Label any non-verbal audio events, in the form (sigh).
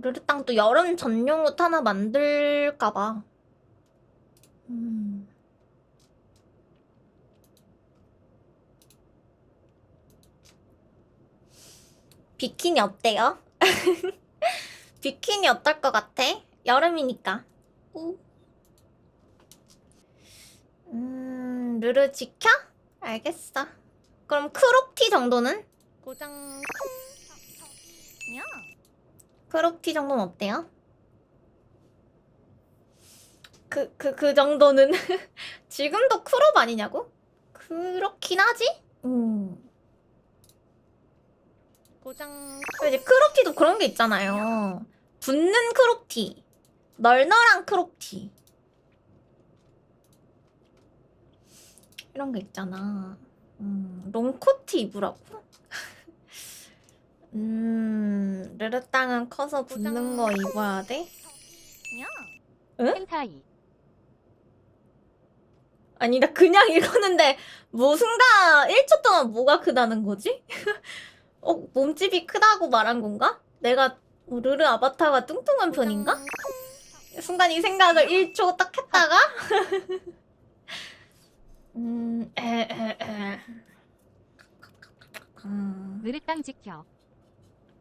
르르땅 또 여름 전용 옷 하나 만들까봐. 음. 비키니 어때요? (laughs) 비키니 어떨 것 같아? 여름이니까. 우. 음, 르르 지켜? 알겠어. 그럼 크롭티 정도는? 고장 야. 크롭티 정도는 어때요? 그, 그, 그 정도는 (laughs) 지금도 크롭 아니냐고? 그렇긴 하지? 음. 고장 이제 크롭티도 그런 게 있잖아요. 붙는 크롭티, 널널한 크롭티 이런 게 있잖아. 음, 롱코트 입으라고? (laughs) 음, 르르땅은 커서 붙는 거 입어야 돼? 펜타이 아니, 나 그냥 읽었는데, 뭐 순간 1초 동안 뭐가 크다는 거지? (laughs) 어, 몸집이 크다고 말한 건가? 내가 뭐 르르 아바타가 뚱뚱한 편인가? 순간 이 생각을 1초 딱 했다가? (laughs) 음, 에, 에, 에. 음, 느릇땅 지켜